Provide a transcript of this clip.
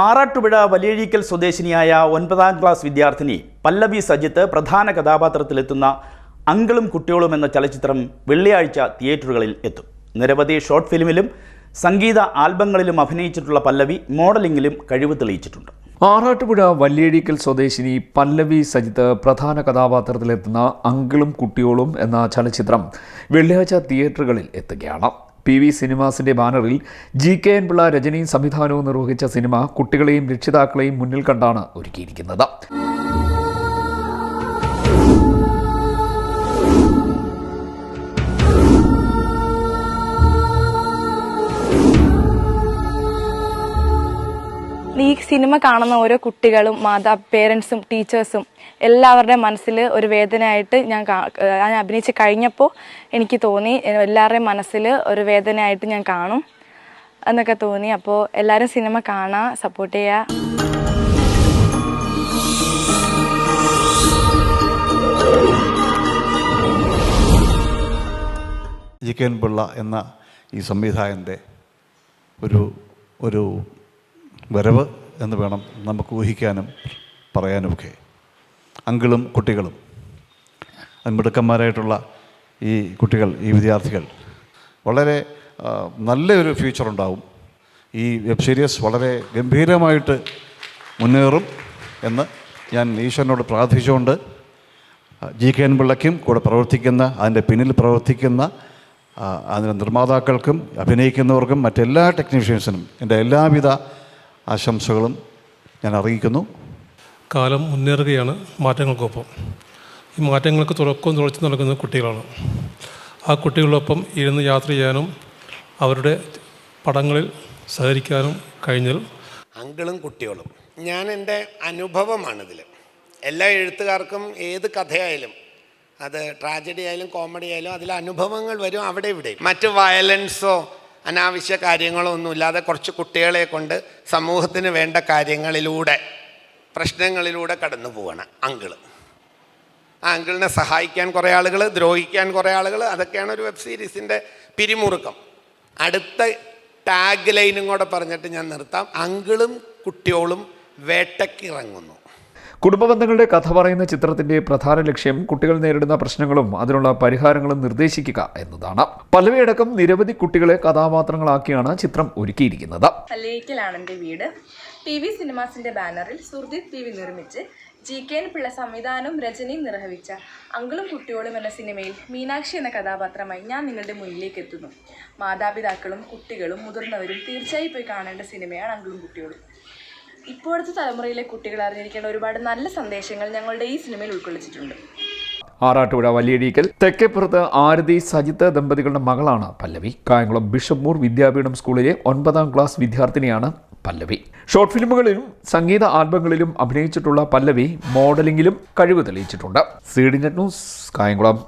ആറാട്ടുപുഴ വലിയഴീക്കൽ സ്വദേശിനിയായ ഒൻപതാം ക്ലാസ് വിദ്യാർത്ഥിനി പല്ലവി സജിത്ത് പ്രധാന കഥാപാത്രത്തിലെത്തുന്ന അങ്കളും കുട്ടികളും എന്ന ചലച്ചിത്രം വെള്ളിയാഴ്ച തിയേറ്ററുകളിൽ എത്തും. നിരവധി ഷോർട്ട് ഫിലിമിലും സംഗീത ആൽബങ്ങളിലും അഭിനയിച്ചിട്ടുള്ള പല്ലവി മോഡലിംഗിലും കഴിവ് തെളിയിച്ചിട്ടുണ്ട്. ആറാട്ടുപുഴ വല്യേഴിക്കൽ സ്വദേശിനി പല്ലവി സജിത്ത് പ്രധാന കഥാപാത്രത്തിലെത്തുന്ന അങ്കിളും കുട്ടിയോളും എന്ന ചലച്ചിത്രം വെള്ളിയാഴ്ച തിയേറ്ററുകളിൽ എത്തുകയാണ്. പി വി സിനിമാസിന്റെ ബാനറിൽ ജി കെ എൻ പിള്ള രജനിയും സംവിധാനവും നിർവഹിച്ച സിനിമ കുട്ടികളെയും രക്ഷിതാക്കളെയും മുന്നിൽ കണ്ടാണ് ഒരുക്കിയിരിക്കുന്നത്. ഈ സിനിമ കാണുന്ന ഓരോ കുട്ടികളും മാതാ പേരൻസും ടീച്ചേഴ്സും എല്ലാവരുടെയും മനസ്സിൽ ഒരു വേദനയായിട്ട് ഞാൻ ഞാൻ അഭിനയിച്ച് കഴിഞ്ഞപ്പോൾ എനിക്ക് തോന്നി എല്ലാവരുടെയും മനസ്സിൽ ഒരു വേദനയായിട്ട് ഞാൻ കാണും എന്നൊക്കെ തോന്നി. അപ്പോൾ എല്ലാവരും സിനിമ കാണാൻ സപ്പോർട്ട് ചെയ്യുക ജി പിള്ള എന്ന ഈ സംവിധായകന്റെ ഒരു ഒരു വരവ് എന്ന് വേണം നമുക്ക് ഊഹിക്കാനും പറയാനുമൊക്കെ. അങ്കിളും കുട്ടികളും മിടുക്കന്മാരായിട്ടുള്ള ഈ കുട്ടികൾ ഈ വിദ്യാർത്ഥികൾ വളരെ നല്ലൊരു ഫ്യൂച്ചർ ഉണ്ടാവും. ഈ വെബ് സീരീസ് വളരെ ഗംഭീരമായിട്ട് മുന്നേറും എന്ന് ഞാൻ ഈശ്വരനോട് പ്രാർത്ഥിച്ചുകൊണ്ട് ജി കെ എൻ പിള്ളയ്ക്കും കൂടെ പ്രവർത്തിക്കുന്ന അതിന്റെ പിന്നിൽ പ്രവർത്തിക്കുന്ന അതിന്റെ നിർമ്മാതാക്കൾക്കും അഭിനയിക്കുന്നവർക്കും മറ്റെല്ലാ ടെക്നീഷ്യൻസിനും എന്റെ എല്ലാവിധ ആശംസകളും ഞാൻ അറിയിക്കുന്നു. കാലം മുന്നേറുകയാണ് മാറ്റങ്ങൾക്കൊപ്പം. ഈ മാറ്റങ്ങൾക്ക് തുറക്കം തുളച്ചു നടക്കുന്ന കുട്ടികളാണ്. ആ കുട്ടികളോടൊപ്പം ഇരുന്ന് യാത്ര ചെയ്യാനും അവരുടെ പടങ്ങളിൽ സഹകരിക്കാനും കഴിഞ്ഞാൽ അങ്കിളും കുട്ടികളും. ഞാൻ എന്റെ അനുഭവമാണിതിൽ എല്ലാ എഴുത്തുകാർക്കും ഏത് കഥയായാലും അത് ട്രാജഡി ആയാലും കോമഡി ആയാലും അതിൽ അനുഭവങ്ങൾ വരും അവിടെ ഇവിടെ മറ്റ് വയലൻസോ അനാവശ്യ കാര്യങ്ങളൊന്നും ഇല്ലാതെ കുറച്ച് കുട്ടികളെ കൊണ്ട് സമൂഹത്തിന് വേണ്ട കാര്യങ്ങളിലൂടെ പ്രശ്നങ്ങളിലൂടെ കടന്നു പോവാണ് അങ്കിൾ ആ അങ്കിളിനെ സഹായിക്കാൻ കുറേ ആളുകൾ ദ്രോഹിക്കാൻ കുറേ ആളുകൾ അതൊക്കെയാണ് ഒരു വെബ് സീരീസിന്റെ പിരിമുറുക്കം. അടുത്ത ടാഗ് ലൈനും കൂടെ പറഞ്ഞിട്ട് ഞാൻ നിർത്താം. അങ്കിളും കുട്ടിയോളും വേട്ടക്കിറങ്ങുന്നു. കുടുംബ ബന്ധങ്ങളുടെ കഥ പറയുന്ന ചിത്രത്തിന്റെ പ്രധാന ലക്ഷ്യം കുട്ടികൾ നേരിടുന്ന പ്രശ്നങ്ങളും അതിനുള്ള പരിഹാരങ്ങളും നിർദ്ദേശിക്കുക എന്നതാണ്. പലവയടക്കം നിരവധി കുട്ടികളെ കഥാപാത്രങ്ങളാക്കിയാണ് ചിത്രം ഒരുക്കിയിരിക്കുന്നത്. വീട്. പി വി സിനിമാസിന്റെ ബാനറിൽ സുർജിത് പി വി നിർമ്മിച്ച് ജി കെ എൻ പിള്ള സംവിധാനവും രചനയും നിർവഹിച്ച അങ്കിളും കുട്ടിയോളും എന്ന സിനിമയിൽ മീനാക്ഷി എന്ന കഥാപാത്രമായി ഞാൻ നിങ്ങളുടെ മുന്നിലേക്ക് എത്തുന്നു. മാതാപിതാക്കളും കുട്ടികളും മുതിർന്നവരും തീർച്ചയായും പോയി കാണേണ്ട സിനിമയാണ് അങ്കിളും കുട്ടിയോളും. ഇപ്പോഴത്തെ തലമുറയിലെ കുട്ടികൾ അറിഞ്ഞിരിക്കേണ്ട ഒരുപാട് നല്ല സന്ദേശങ്ങൾ ഞങ്ങളുടെ ഈ സിനിമയിൽ ഉൾക്കൊള്ളിച്ചിട്ടുണ്ട്. ആറാട്ടുപുഴ വലിയഴീക്കൽ തെക്കേപ്പുറത്ത് ആരതി സജിത്ത് ദമ്പതികളുടെ മകളാണ് പല്ലവി. കായംകുളം ബിഷപ്പൂർ വിദ്യാപീഠം സ്കൂളിലെ ഒൻപതാം ക്ലാസ് വിദ്യാർത്ഥിനിയാണ് പല്ലവി. ഷോർട്ട് ഫിലിമുകളിലും സംഗീത ആൽബങ്ങളിലും അഭിനയിച്ചിട്ടുള്ള പല്ലവി മോഡലിംഗിലും കഴിവ് തെളിയിച്ചിട്ടുണ്ട്. CDnet news Kayamkulam.